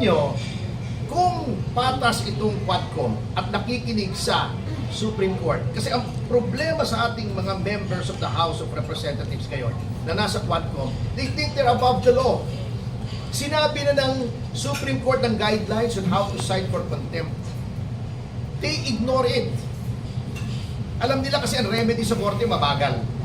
nyo, kung patas itong Quadcom at nakikinig sa Supreme Court, kasi ang problema sa ating mga members of the House of Representatives ngayon na nasa Quadcom, they think they're above the law. Sinabi na ng Supreme Court ng guidelines on how to cite for contempt. They ignore it. Alam nila kasi ang remedy sa korte mabagal.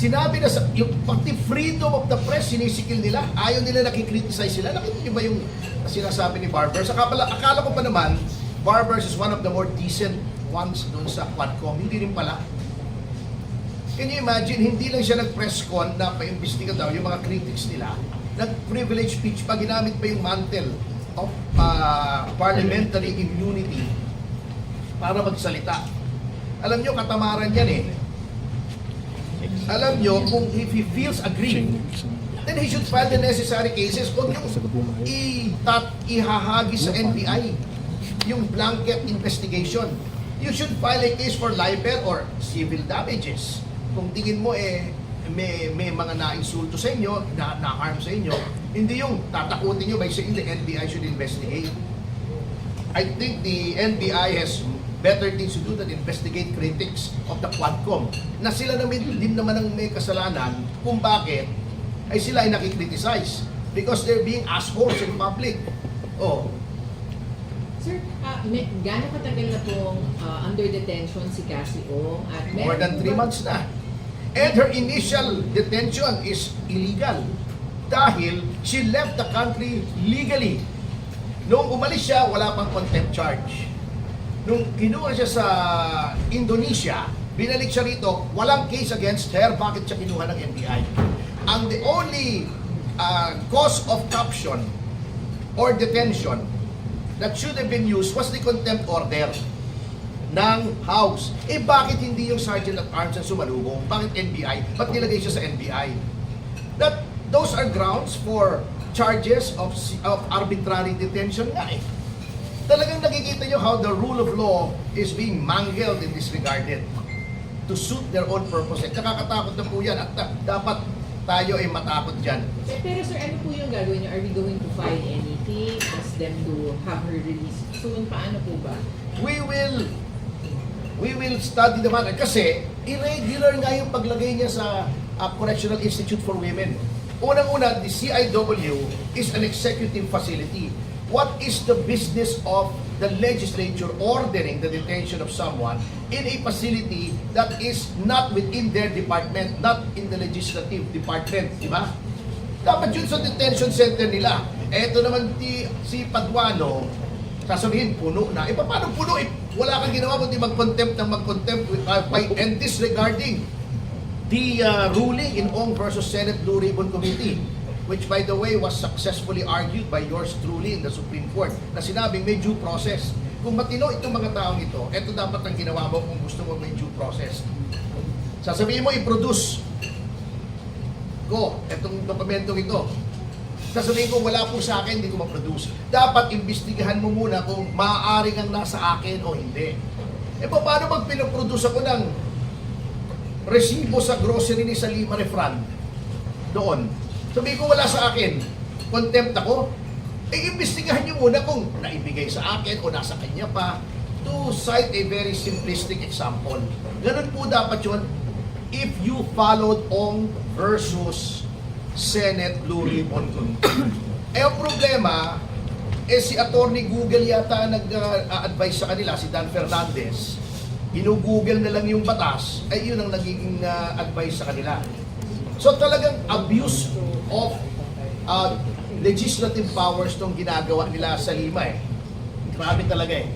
Sinabi na sa, yung pati freedom of the press, sinisikil nila. Ayaw nila nakikriticize sila. Nakita niyo ba yung sinasabi ni Barbers? Akala, akala ko pa naman, Barbers is one of the more decent ones doon sa Quadcom. Hindi rin pala. Can you imagine, hindi lang siya nag-press con na pa-imbestiga daw yung mga critics nila. Nag-privilege speech pa, ginamit pa yung mantle of uh, parliamentary immunity para magsalita. Alam nyo, katamaran yan eh. Alam nyo, kung if he feels aggrieved, then he should file the necessary cases. Huwag yung itat, ihahagis sa NBI yung blanket investigation. You should file a case for libel or civil damages. Kung tingin mo eh, may, may mga na-insulto sa inyo, na, na-harm sa inyo, hindi yung tatakutin nyo by saying the NBI should investigate. I think the NBI has better things to do than investigate critics of the Quadcom na sila naman din naman ang may kasalanan kung bakit ay sila ay nakikriticize because they're being assholes in public. Oh, Sir, uh, may, gano'ng katagal na pong ah, under detention si Cassie Ong? At more than po 3 ba- months na. And her initial detention is illegal dahil she left the country legally. Noong umalis siya, wala pang contempt charge. Nung kinuha siya sa Indonesia, binalik siya rito, walang case against her. Bakit siya kinuha ng NBI? Ang the only uh, cause of caption or detention that should have been used was the contempt order ng House. Eh bakit hindi yung Sergeant at Arms ang sumalubong? Bakit NBI? Ba't nilagay siya sa NBI? That those are grounds for charges of of arbitrary detention nga eh. Talagang nakikita nyo how the rule of law is being mangled and disregarded to suit their own purpose. Eh, nakakatakot na po yan at dapat tayo ay matakot dyan. Pero, pero sir, ano po yung gagawin niyo? Are we going to file anything? Ask them to have her released soon? Paano po ba? we will we will study the matter kasi irregular nga yung paglagay niya sa uh, Correctional Institute for Women. Unang-una, the CIW is an executive facility. What is the business of the legislature ordering the detention of someone in a facility that is not within their department, not in the legislative department, di ba? Dapat yun sa detention center nila. Eto naman ti, si Paduano, sasabihin puno na. E paano puno? Eh, wala kang ginawa kundi mag-contempt ng mag-contempt uh, by, and disregarding the uh, ruling in Ong versus Senate Blue Ribbon Committee which by the way was successfully argued by yours truly in the Supreme Court na sinabing may due process. Kung matino itong mga taong ito, ito dapat ang ginawa mo kung gusto mo may due process. Sasabihin mo i-produce ko itong dokumentong ito. Sasabihin ko wala po sa akin, hindi ko ma-produce. Dapat imbestigahan mo muna kung maaari kang nasa akin o hindi. E pa, paano pag pinaproduce ako ng resibo sa grocery ni Salima Refran doon? Sabihin ko wala sa akin, contempt ako, eh imbestigahan niyo muna kung naibigay sa akin o nasa kanya pa. To cite a very simplistic example. Ganun po dapat yun. If you followed Ong versus Senate Blue Ribbon eh ang problema, eh si attorney Google yata nag-advise sa kanila, si Dan Fernandez, ginugoogle na lang yung batas, ay yun ang nagiging ah, advice sa kanila. So talagang abuse of uh, legislative powers tong ginagawa nila sa Lima eh. Grabe talaga eh.